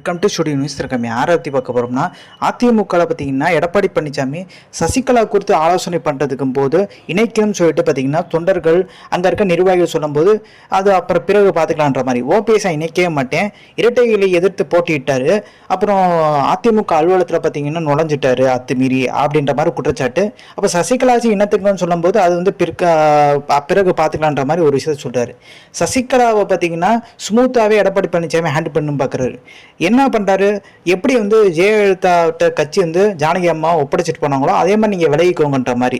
Welcome to studio news இருக்கமே பற்றி பார்க்க போகிறோம்னா அதிமுகவில் பார்த்தீங்கன்னா எடப்பாடி பழனிசாமி சசிகலா குறித்து ஆலோசனை பண்ணுறதுக்கும் போது இணைக்கணும்னு சொல்லிட்டு பார்த்தீங்கன்னா தொண்டர்கள் அங்கே இருக்க நிர்வாகிகள் சொல்லும்போது அது அப்புறம் பிறகு பார்த்துக்கலான்ற மாதிரி. ஓபிஎஸ்ஐ இணைக்கவே மாட்டேன். இரட்டைகளை எதிர்த்து போட்டியிட்டார். அப்புறம் அதிமுக அலுவலகத்தில் பார்த்தீங்கன்னா நுழைஞ்சிட்டாரு அத்துமீறி அப்படின்ற மாதிரி குற்றச்சாட்டு. அப்போ சசிகலாஜி இனத்துக்குன்னு சொல்லும்போது அது வந்து பிற்க பிறகு பார்த்துக்கலான்ற மாதிரி ஒரு விஷயத்தை சொல்கிறாரு சசிகலாவை பார்த்தீங்கன்னா ஸ்மூத்தாகவே எடப்பாடி பழனிசாமி ஹேண்டில் பண்ணணும் பார்க்குறாரு. என்ன பண்ணுறாரு எப்படி வந்து ஜெயலலிதாட்ட கட்சி வந்து ஜானகி அம்மா ஒப்படைச்சிட்டு போனாங்களோ அதே மாதிரி நீங்கள் விலகிக்கோங்கன்ற மாதிரி.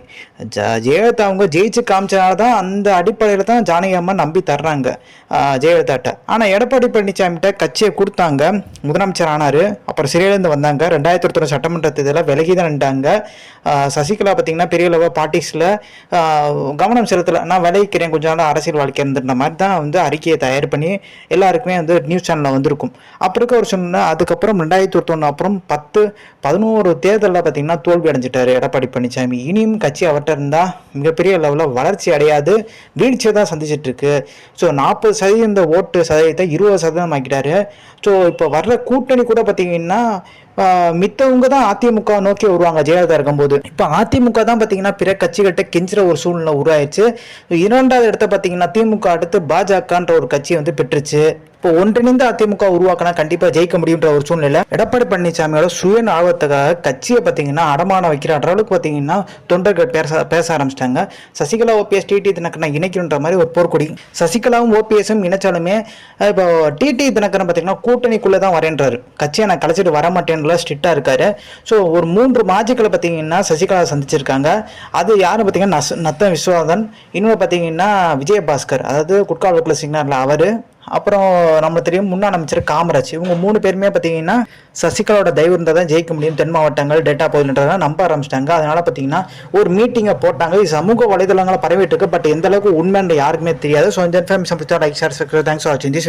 ஜ ஜெயலலிதா அவங்க ஜெயிச்சு காமிச்சனால தான் அந்த அடிப்படையில் தான் ஜானகி அம்மா நம்பி தர்றாங்க ஜெயலலிதாட்ட. ஆனால் எடப்பாடி பழனிசாமிகிட்ட கட்சியை கொடுத்தாங்க முதலமைச்சர் ஆனார் அப்புறம் சிறையிலேருந்து வந்தாங்க ரெண்டாயிரத்தி ஒருத்தர் சட்டமன்ற தேர்தலில் விலகி தான் நின்றாங்க சசிகலா பார்த்தீங்கன்னா பெரிய லெவல் பார்ட்டிஸில் கவனம் செலுத்தலை. நான் விளைவிக்கிறேன் கொஞ்ச நாள் அரசியல் வாழ்க்கை இருந்துன்ற மாதிரி தான் வந்து அறிக்கையை தயார் பண்ணி எல்லாருக்குமே வந்து நியூஸ் சேனலில் வந்திருக்கும். அப்போ இருக்க ஒரு சொன்ன அதுக்கப்புறம் ரெண்டாயிரத்தி ஒருத்தொன்று அப்புறம் பத்து பதினோரு தேர்தலில் பார்த்தீங்கன்னா தோல்வி அடைஞ்சிட்டாரு எடப்பாடி பழனிசாமி இனியும் கட்சி அவர்கிட்ட இருந்தால் மிகப்பெரிய லெவலில் வளர்ச்சி அடையாது வீழ்ச்சியை தான் சந்திச்சிட்ருக்கு ஸோ நாற்பது சதவீதம் ஓட்டு சதவீதத்தை இருபது சதவீதம் ஆக்கிட்டாரு. ஸோ இப்போ வர்ற கூட்டணி கூட பார்த்தீங்கன்னா மித்தவங்க தான் அதிமுக நோக்கி வருவாங்க ஜெயலலிதா இருக்கும்போது. இப்போ அதிமுக தான் பார்த்தீங்கன்னா பிற கட்சிகிட்ட கெஞ்சுற ஒரு சூழ்நிலை உருவாயிடுச்சு இரண்டாவது இடத்த பார்த்தீங்கன்னா திமுக அடுத்து பாஜகன்ற ஒரு கட்சி வந்து பெற்றுச்சு. இப்போ ஒன்றிணைந்த அதிமுக உருவாக்கினா கண்டிப்பாக ஜெயிக்க முடியுன்ற ஒரு சூழ்நிலை. எடப்பாடி பழனிசாமியோட சுய ஆர்வத்துக்காக கட்சியை பார்த்தீங்கன்னா அடமானம் வைக்கிற அளவுக்கு பார்த்தீங்கன்னா தொண்டர்கள் பேச பேச ஆரம்பிச்சிட்டாங்க. சசிகலா ஓபிஎஸ் டிடி தினக்கரனை இணைக்கணுன்ற மாதிரி ஒரு போர்க்கொடி. சசிகலாவும் ஓபிஎஸும் இணைச்சாலுமே இப்போ டிடி தினக்கரன் பார்த்தீங்கன்னா கூட்டணிக்குள்ளே தான் வரேன்றாரு. கட்சியை நான் கலைச்சிட்டு வர மாட்டேன்ல ஸ்ட்ரிக்டாக இருக்காரு. ஸோ ஒரு மூன்று மாஜிக்களை பார்த்தீங்கன்னா சசிகலா சந்திச்சிருக்காங்க. அது யாரும் பார்த்தீங்கன்னா நஸ் நத்தம் விஸ்வநாதன். இன்னொரு பார்த்தீங்கன்னா விஜயபாஸ்கர். அதாவது குட்காவலுக்குள்ள சிக்னரில் அவர். அப்புறம் நம்ம தெரியும் முன்னாள் அமைச்சர் காமராஜ். இவங்க மூணு பேருமே பார்த்தீங்கன்னா சசிகலாவோட தயவு இருந்தால் தான் ஜெயிக்க முடியும். தென் மாவட்டங்கள் டேட்டா போதுன்றதை நம்ப ஆரம்பிச்சிட்டாங்க. அதனால் பார்த்தீங்கன்னா ஒரு மீட்டிங்கை போட்டாங்க. இது சமூக வலைதளங்களை பரவிட்டு இருக்கு. பட் எந்த அளவுக்கு உண்மைன்ற யாருக்குமே தெரியாது. ஸோ இந்த இன்ஃபர்மேஷன் பிடிச்சா லைக் ஷேர் தேங்க்ஸ் ஃபார் வாட்சிங் தி